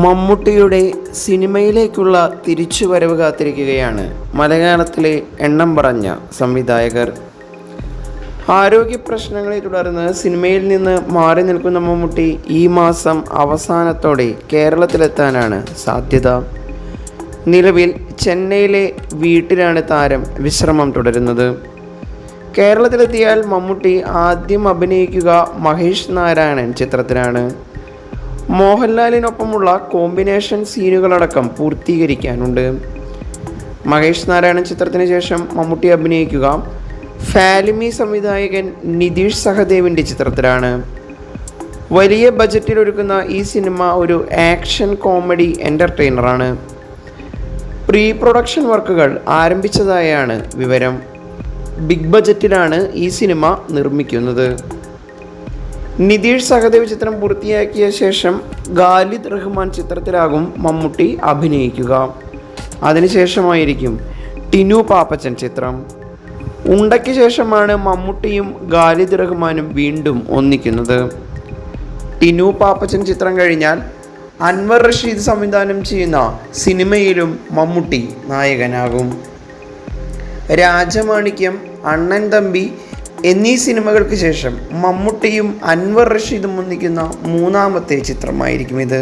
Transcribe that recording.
മമ്മൂട്ടിയുടെ സിനിമയിലേക്കുള്ള തിരിച്ചുവരവ് കാത്തിരിക്കുകയാണ് മലയാളത്തിലെ എണ്ണം പറഞ്ഞ സംവിധായകർ. ആരോഗ്യ പ്രശ്നങ്ങളെ തുടർന്ന് സിനിമയിൽ നിന്ന് മാറി നിൽക്കുന്ന മമ്മൂട്ടി ഈ മാസം അവസാനത്തോടെ കേരളത്തിലെത്താനാണ് സാധ്യത. നിലവിൽ ചെന്നൈയിലെ വീട്ടിലാണ് താരം വിശ്രമം തുടരുന്നത്. കേരളത്തിലെത്തിയാൽ മമ്മൂട്ടി ആദ്യം അഭിനയിക്കുക മഹേഷ് നാരായണൻ ചിത്രത്തിലാണ് മോഹൻലാലിനൊപ്പമുള്ള കോമ്പിനേഷൻ സീനുകളടക്കം പൂർത്തീകരിക്കാനുണ്ട്. മഹേഷ് നാരായണൻ ചിത്രത്തിന് ശേഷം മമ്മൂട്ടി അഭിനയിക്കുക ഫാലിമി സംവിധായകൻ നിതീഷ് സഹദേവിന്റെ ചിത്രത്തിലാണ്. വലിയ ബജറ്റിൽ ഒരുക്കുന്ന ഈ സിനിമ ഒരു ആക്ഷൻ കോമഡി എന്റർടൈനറാണ് പ്രീ പ്രൊഡക്ഷൻ വർക്കുകൾ ആരംഭിച്ചതായാണ് വിവരം. ബിഗ് ബജറ്റിലാണ് ഈ സിനിമ നിർമ്മിക്കുന്നത്. നിതീഷ് സഹദേവ് ചിത്രം പൂർത്തിയാക്കിയ ശേഷം ഖാലിദ് റഹ്മാൻ ചിത്രത്തിലാകും മമ്മൂട്ടി അഭിനയിക്കുക. അതിനുശേഷമായിരിക്കും ടിനു പാപ്പച്ചൻ ചിത്രം. ഉണ്ടയ്ക്ക് ശേഷമാണ് മമ്മൂട്ടിയും ഖാലിദ് റഹ്മാനും വീണ്ടും ഒന്നിക്കുന്നത്. ടിനു പാപ്പച്ചൻ ചിത്രം കഴിഞ്ഞാൽ അൻവർ റഷീദ് സംവിധാനം ചെയ്യുന്ന സിനിമയിലും മമ്മൂട്ടി നായകനാകും. രാജമാണിക്യം അണ്ണൻ തമ്പി എന്നീ സിനിമകൾക്ക് ശേഷം മമ്മൂട്ടിയും അൻവർ റഷീദും ഒന്നിക്കുന്ന മൂന്നാമത്തെ ചിത്രമായിരിക്കും ഇത്.